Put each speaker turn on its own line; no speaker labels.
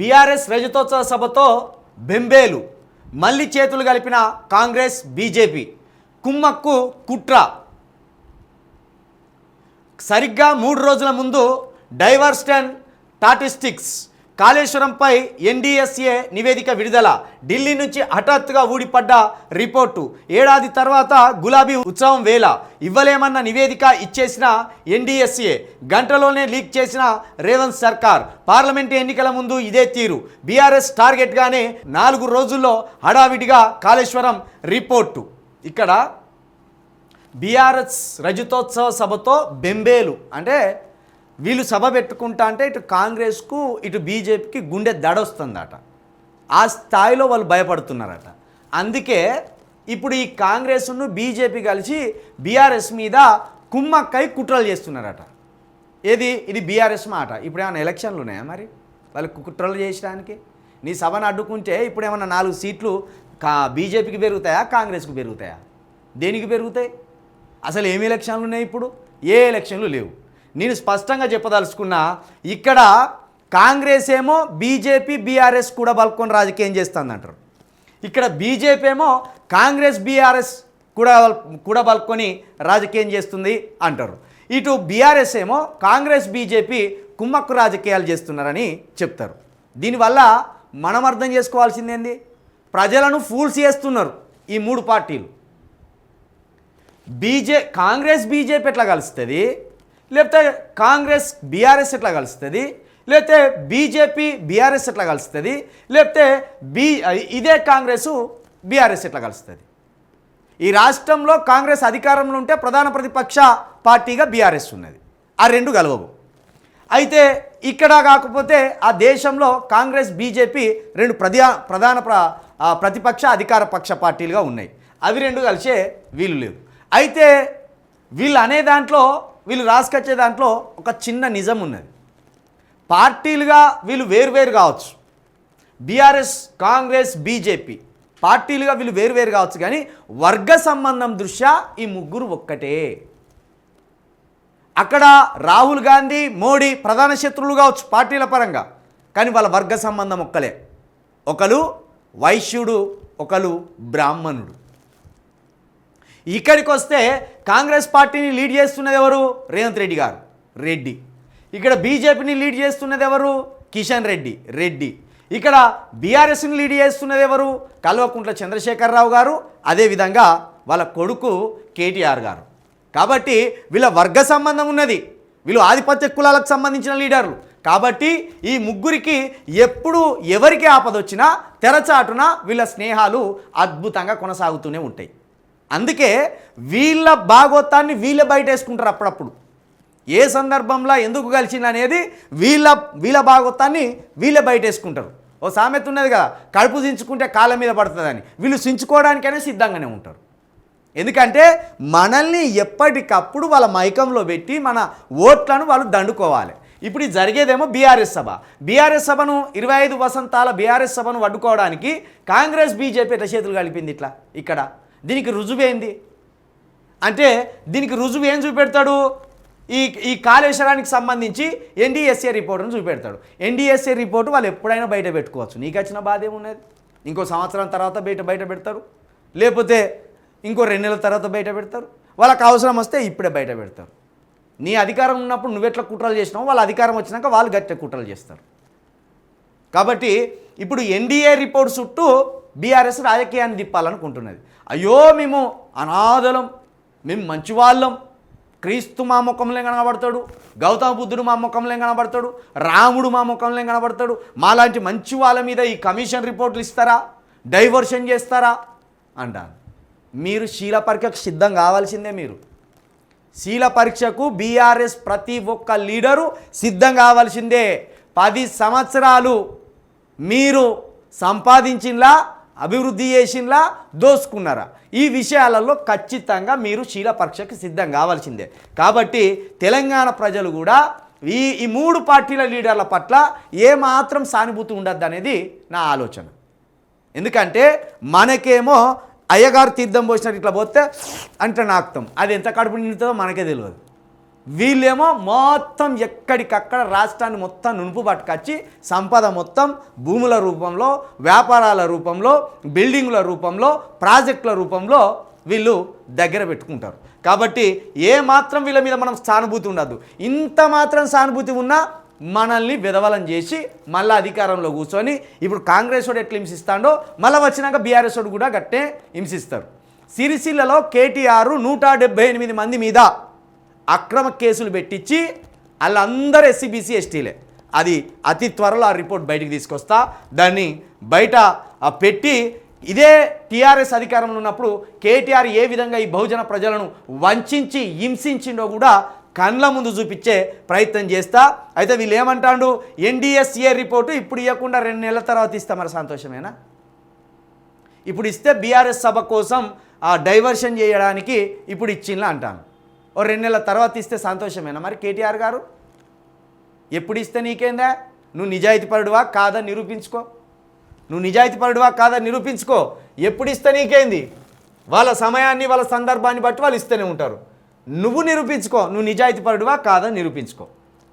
BRS రజతోత్సవ సభతో బెంబేలు మళ్ళీ చేతులు కలిపిన కాంగ్రెస్ బీజేపీ కుమ్మక్కు కుట్ర. సరిగ్గా మూడు రోజుల ముందు డైవర్స్టన్ టాటిస్టిక్స్ కాళేశ్వరంపై ఎన్డీఎస్ఏ నివేదిక విడుదల. ఢిల్లీ నుంచి హఠాత్తుగా ఊడిపడ్డ రిపోర్టు. ఏడాది తర్వాత గులాబీ ఉత్సవం వేళ. ఇవ్వలేమన్న నివేదిక ఇచ్చేసిన ఎన్డీఎస్ఏ. గంటలోనే లీక్ చేసిన రేవంత్ సర్కార్. పార్లమెంటు ఎన్నికల ముందు ఇదే తీరు. బీఆర్ఎస్ టార్గెట్గానే నాలుగు రోజుల్లో హడావిడిగా కాళేశ్వరం రిపోర్టు. ఇక్కడ బీఆర్ఎస్ రజతోత్సవ సభతో బెంబేలు. అంటే వీళ్ళు సభ పెట్టుకుంటా అంటే ఇటు కాంగ్రెస్కు ఇటు బీజేపీకి గుండె దడొస్తుందట. ఆ స్థాయిలో వాళ్ళు భయపడుతున్నారట. అందుకే ఇప్పుడు ఈ కాంగ్రెస్ను బీజేపీ కలిసి బీఆర్ఎస్ మీద కుమ్మక్కై కుట్రలు చేస్తున్నారట. ఏది? ఇది బీఆర్ఎస్ మాట. ఇప్పుడు ఏమైనా ఎలక్షన్లు ఉన్నాయా మరి? వాళ్ళు కుట్రలు చేసడానికి నీ సభను అడ్డుకుంటే ఇప్పుడు ఏమైనా నాలుగు సీట్లు కా బీజేపీకి పెరుగుతాయా కాంగ్రెస్కి పెరుగుతాయా? దేనికి పెరుగుతాయి? అసలు ఏమి ఎలక్షన్లు ఉన్నాయి ఇప్పుడు? ఏ ఎలక్షన్లు లేవు. నేను స్పష్టంగా చెప్పదలుచుకున్నా ఇక్కడ కాంగ్రెస్ ఏమో బీజేపీ బీఆర్ఎస్ కూడా బలుకొని రాజకీయం చేస్తుందంటారు. ఇక్కడ బీజేపీ ఏమో కాంగ్రెస్ బీఆర్ఎస్ కూడా కూడా బలుకొని రాజకీయం చేస్తుంది అంటారు. ఇటు బీఆర్ఎస్ ఏమో కాంగ్రెస్ బీజేపీ కుమ్మక్కు రాజకీయాలు చేస్తున్నారని చెప్తారు. దీనివల్ల మనం అర్థం చేసుకోవాల్సిందేంది ప్రజలను ఫూల్స్ చేస్తున్నారు ఈ మూడు పార్టీలు. బీజే కాంగ్రెస్ బీజేపీ ఎట్లా కలుస్తుంది? లేకపోతే కాంగ్రెస్ బీఆర్ఎస్ ఎట్లా కలుస్తుంది? లేకపోతే బీజేపీ బీఆర్ఎస్ ఎట్లా కలుస్తుంది? లేకపోతే బీ ఇదే కాంగ్రెస్ బీఆర్ఎస్ ఎట్లా కలుస్తుంది? ఈ రాష్ట్రంలో కాంగ్రెస్ అధికారంలో ఉంటే ప్రధాన ప్రతిపక్ష పార్టీగా బీఆర్ఎస్ ఉన్నది. ఆ రెండు కలవవు. అయితే ఇక్కడ కాకపోతే ఆ దేశంలో కాంగ్రెస్ బీజేపీ రెండు ప్రధా ప్రధాన ప్ర ప్రతిపక్ష అధికార పక్ష పార్టీలుగా ఉన్నాయి. అవి రెండు కలిసే వీళ్ళు లేవు. అయితే వీళ్ళు అనే దాంట్లో వీళ్ళు రాసుకొచ్చే దాంట్లో ఒక చిన్న నిజం ఉన్నది. పార్టీలుగా వీళ్ళు వేరువేరు కావచ్చు. బీఆర్ఎస్ కాంగ్రెస్ బీజేపీ పార్టీలుగా వీళ్ళు వేరువేరు కావచ్చు కానీ వర్గ సంబంధం దృష్ట్యా ఈ ముగ్గురు ఒక్కటే. అక్కడ రాహుల్ గాంధీ మోడీ ప్రధాన శత్రువులు కావచ్చు పార్టీల పరంగా కానీ వాళ్ళ వర్గ సంబంధం ఒక్కలే. ఒకరు వైశ్యుడు ఒకరు బ్రాహ్మణుడు. ఇక్కడికి వస్తే కాంగ్రెస్ పార్టీని లీడ్ చేస్తున్నది ఎవరు? రేవంత్ రెడ్డి గారు. రెడ్డి. ఇక్కడ బీజేపీని లీడ్ చేస్తున్నది ఎవరు? కిషన్ రెడ్డి. రెడ్డి. ఇక్కడ బీఆర్ఎస్ని లీడ్ చేస్తున్నది ఎవరు? కల్వకుంట్ల చంద్రశేఖరరావు గారు. అదేవిధంగా వాళ్ళ కొడుకు కేటీఆర్ గారు. కాబట్టి వీళ్ళ వర్గ సంబంధం ఉన్నది. వీళ్ళు ఆధిపత్య కులాలకు సంబంధించిన లీడర్లు. కాబట్టి ఈ ముగ్గురికి ఎప్పుడు ఎవరికి ఆపద వచ్చినా తెరచాటున వీళ్ళ స్నేహాలు అద్భుతంగా కొనసాగుతూనే ఉంటాయి. అందుకే వీళ్ళ భాగోత్తాన్ని వీళ్ళే బయటేసుకుంటారు అప్పుడప్పుడు. ఏ సందర్భంలో ఎందుకు కలిసింది అనేది వీళ్ళ వీళ్ళ భాగోత్తాన్ని వీళ్ళే బయటేసుకుంటారు. ఓ సామెత ఉన్నది కదా కడుపు దించుకుంటే కాళ్ళ మీద పడుతుందని. వీళ్ళు సించుకోవడానికైనా సిద్ధంగానే ఉంటారు. ఎందుకంటే మనల్ని ఎప్పటికప్పుడు వాళ్ళ మైకంలో పెట్టి మన ఓట్లను వాళ్ళు దండుకోవాలి. ఇప్పుడు జరిగేదేమో బీఆర్ఎస్ సభ. బీఆర్ఎస్ సభను ఇరవై ఐదు వసంతాల బీఆర్ఎస్ సభను అడ్డుకోవడానికి కాంగ్రెస్ బీజేపీ ఎట్లా చేతులు కలిపింది ఇట్లా ఇక్కడ? దీనికి రుజువేంది అంటే దీనికి రుజువు ఏం చూపెడతాడు? ఈ ఈ కాళేశ్వరానికి సంబంధించి ఎన్డీఎస్ఏ రిపోర్ట్ను చూపెడతాడు. ఎన్డీఎస్ఏ రిపోర్టు వాళ్ళు ఎప్పుడైనా బయట పెట్టుకోవచ్చు. నీకు వచ్చిన బాధ ఏమున్నది? ఇంకో సంవత్సరం తర్వాత బయట బయట పెడతారు? లేకపోతే ఇంకో రెండు నెలల తర్వాత బయట పెడతారు? వాళ్ళకి అవసరం వస్తే ఇప్పుడే బయట పెడతారు. నీ అధికారం ఉన్నప్పుడు నువ్వెట్లా కుట్రలు చేసినావు వాళ్ళ అధికారం వచ్చినాక వాళ్ళు గట్టి కుట్రలు చేస్తారు. కాబట్టి ఇప్పుడు ఎన్డీఏ రిపోర్ట్ చుట్టూ బీఆర్ఎస్ రాజకీయాన్ని తిప్పాలనుకుంటున్నది. అయ్యో మేము అనాథలం మేము మంచివాళ్ళం. క్రీస్తు మా ముఖంలో కనబడతాడు గౌతమ బుద్ధుడు మా ముఖంలో కనబడతాడు రాముడు మా ముఖంలో కనబడతాడు. మాలాంటి మంచి వాళ్ళ మీద ఈ కమిషన్ రిపోర్ట్లు ఇస్తారా? డైవర్షన్ చేస్తారా? అంటాను మీరు శీల పరీక్షకు సిద్ధం కావాల్సిందే మీరు. శీల పరీక్షకు బీఆర్ఎస్ ప్రతి ఒక్క లీడరు సిద్ధం కావాల్సిందే. పది సంవత్సరాలు మీరు సంపాదించినలా అభివృద్ధి చేసినలా దోసుకున్నారా? ఈ విషయాలలో ఖచ్చితంగా మీరు శీల పరీక్షకు సిద్ధం కావాల్సిందే. కాబట్టి తెలంగాణ ప్రజలు కూడా ఈ ఈ మూడు పార్టీల లీడర్ల పట్ల ఏమాత్రం సానుభూతి ఉండద్దు అనేది నా ఆలోచన. ఎందుకంటే మనకేమో అయ్యగారు తీర్థం పోసినట్టు ఇట్లా పోతే అంటే నాకుతాం. అది ఎంత కడుపు నిండుతుందో మనకే తెలియదు. వీళ్ళేమో మొత్తం ఎక్కడికక్కడ రాష్ట్రాన్ని మొత్తం నునుపు పట్టుకొచ్చి సంపద మొత్తం భూముల రూపంలో వ్యాపారాల రూపంలో బిల్డింగుల రూపంలో ప్రాజెక్టుల రూపంలో వీళ్ళు దగ్గర పెట్టుకుంటారు. కాబట్టి ఏ మాత్రం వీళ్ళ మీద మనం సానుభూతి ఉండదు ఇంత మాత్రం సానుభూతి ఉన్నా మనల్ని విధవలం చేసి మళ్ళీ అధికారంలో కూర్చొని ఇప్పుడు కాంగ్రెస్ వాడు ఎట్లా హింసిస్తాడో మళ్ళీ వచ్చినాక బీఆర్ఎస్ వాడు కూడా గట్టే హింసిస్తారు. సిరిసిల్లలో కేటీఆర్ నూట డెబ్బై ఎనిమిది మంది మీద అక్రమ కేసులు పెట్టించి వాళ్ళందరూ ఎస్సీబీసీ ఎస్టీలే అది అతి త్వరలో ఆ రిపోర్ట్ బయటికి తీసుకొస్తా. దాన్ని బయట పెట్టి ఇదే టీఆర్ఎస్ అధికారంలో ఉన్నప్పుడు కేటీఆర్ ఏ విధంగా ఈ బహుజన ప్రజలను వంచించి హింసించిండో కూడా కండ్ల ముందు చూపించే ప్రయత్నం చేస్తా. అయితే వీళ్ళు ఏమంటాడు ఎన్డీఎస్ఏ రిపోర్టు ఇప్పుడు ఇవ్వకుండా రెండు నెలల తర్వాత ఇస్తా మరి సంతోషమేనా? ఇప్పుడు ఇస్తే బీఆర్ఎస్ సభ కోసం ఆ డైవర్షన్ చేయడానికి ఇప్పుడు ఇచ్చిండ్లా అంటాను ఓ రెండు నెలల తర్వాత ఇస్తే సంతోషమేనా? మరి కేటీఆర్ గారు? ఎప్పుడు ఇస్తే నీకేందా? నువ్వు నిజాయితీపరుడువా కాదా నిరూపించుకో. నువ్వు నిజాయితీపరుడువా కాదని నిరూపించుకో. ఎప్పుడు ఇస్తే నీకేంది? వాళ్ళ సమయాన్ని వాళ్ళ సందర్భాన్ని బట్టి వాళ్ళు ఇస్తూనే ఉంటారు. నువ్వు నిరూపించుకో. నువ్వు నిజాయితీపరుడువా కాదని నిరూపించుకో.